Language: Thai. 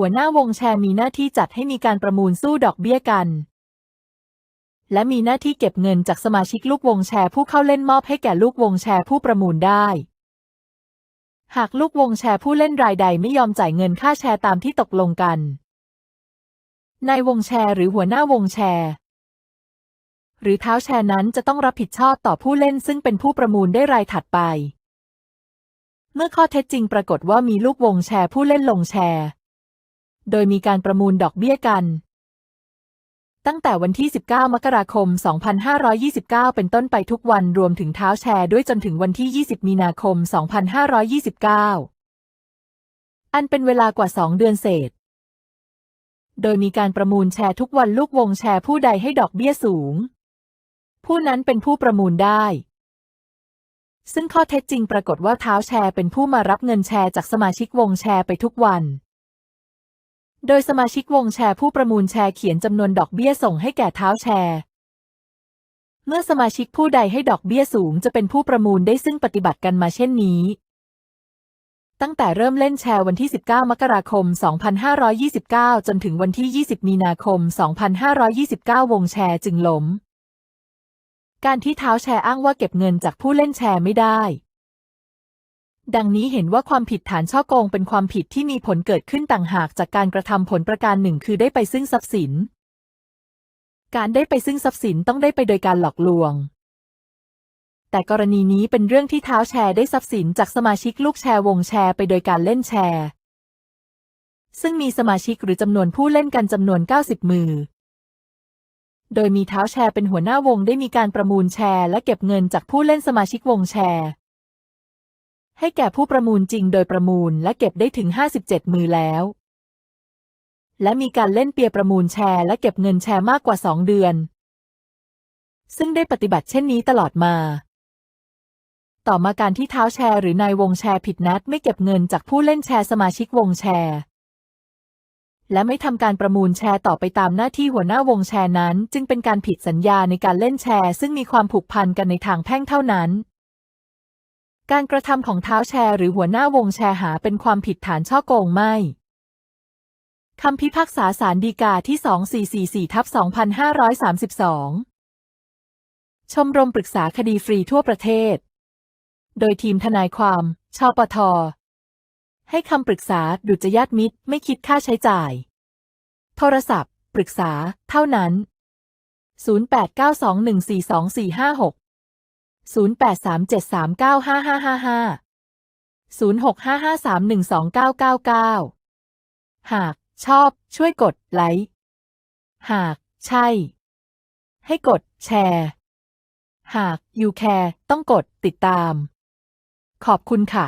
หัวหน้าวงแชร์มีหน้าที่จัดให้มีการประมูลสู้ดอกเบี้ยกัน และมีหน้าที่เก็บเงินจากสมาชิกลูกวงแชร์ผู้เข้าเล่นมอบให้แก่ลูกวงแชร์ผู้ประมูลได้ หากลูกวงแชร์ผู้เล่นรายใดไม่ยอมจ่ายเงินค่าแชร์ตามที่ตกลงกันนายวงแชร์หรือหัวหน้าวงแชร์ หรือเท้าแชร์นั้นจะต้องรับผิดชอบต่อผู้เล่นซึ่งเป็นผู้ประมูลได้รายถัดไป เมื่อข้อเท็จจริงปรากฏว่ามีลูกวงแชร์ผู้เล่นลงแชร์ โดยมีการประมูลดอกเบี้ยกัน ตั้งแต่วันที่ 19 มกราคม 2529 เป็นต้นไปทุกวันรวมถึงเท้าแชร์ด้วยจนถึงวันที่ 20 มีนาคม 2529 อันเป็นเวลากว่า 2 เดือนเศษ โดยมีการประมูลแชร์ทุกวันลูกวงแชร์ผู้ใดให้ดอกเบี้ยสูง ผู้นั้นเป็นผู้ประมูลได้ซึ่งข้อเท็จจริงปรากฏว่าเท้าแชร์เป็นผู้มารับเงินแชร์จากสมาชิกวงแชร์ไปทุกวัน โดยสมาชิกวงแชร์ผู้ประมูลแชร์เขียนจำนวนดอกเบี้ยส่งให้แก่เท้าแชร์ เมื่อสมาชิกผู้ใดให้ดอกเบี้ยสูงจะเป็นผู้ประมูลได้ซึ่งปฏิบัติกันมาเช่นนี้ ตั้งแต่เริ่มเล่นแชร์วันที่ 19 มกราคม 2529 จนถึงวันที่ 20 มีนาคม 2529 วงแชร์จึงล้ม การที่เท้าแชร์อ้างว่าเก็บเงินจากผู้เล่นแชร์ไม่ได้ ดังนี้เห็นว่าความผิดฐานช่อโกงเป็นความผิดที่มีผลเกิดขึ้นต่างหากจากการกระทำผลประการหนึ่งคือได้ไปซึ่งทรัพย์สิน การได้ไปซึ่งทรัพย์สินต้องได้ไปโดยการหลอกลวง แต่กรณีนี้เป็นเรื่องที่เท้าแชร์ได้ทรัพย์สินจากสมาชิกลูกแชร์วงแชร์ไปโดยการเล่นแชร์ ซึ่งมีสมาชิกหรือจำนวนผู้เล่นกันจำนวน 90 มือ โดยมีเท้าแชร์เป็นหัวหน้าวงได้มีการประมูลแชร์และเก็บเงินจากผู้เล่นสมาชิกวงแชร์ ให้แก่ผู้ประมูลจริงโดยประมูลและเก็บได้ถึง 57 มือแล้ว และมีการเล่นเปียประมูลแชร์และเก็บเงินแชร์มากกว่า 2 เดือน ซึ่งได้ปฏิบัติเช่นนี้ตลอดมา ต่อมาการที่เท้าแชร์หรือนายวงแชร์ผิดนัดไม่เก็บเงินจากผู้เล่นแชร์สมาชิกวงแชร์ และไม่ทำการประมูลแชร์ต่อไปตามหน้าที่หัวหน้าวงแชร์นั้น จึงเป็นการผิดสัญญาในการเล่นแชร์ ซึ่งมีความผูกพันกันในทางแพ่งเท่านั้น การกระทำของเท้าแชร์หรือหัวหน้าวงแชร์หาเป็นความผิดฐานช่อโกงไม่คำพิพากษาศาลฎีกาที่ 2444ทับ2532 ชมรมปรึกษาคดีฟรีทั่วประเทศ โดยทีมทนายความ ชปท ให้คำปรึกษาดุจยาติมิตร ไม่คิดค่าใช้จ่าย โทรศัพท์ ปรึกษา เท่านั้น 0892142456 0837395555 0655312999 หากชอบช่วยกดไลค์ หากใช่ ให้กดแชร์ หาก you care ต้องกดติดตาม ขอบคุณค่ะ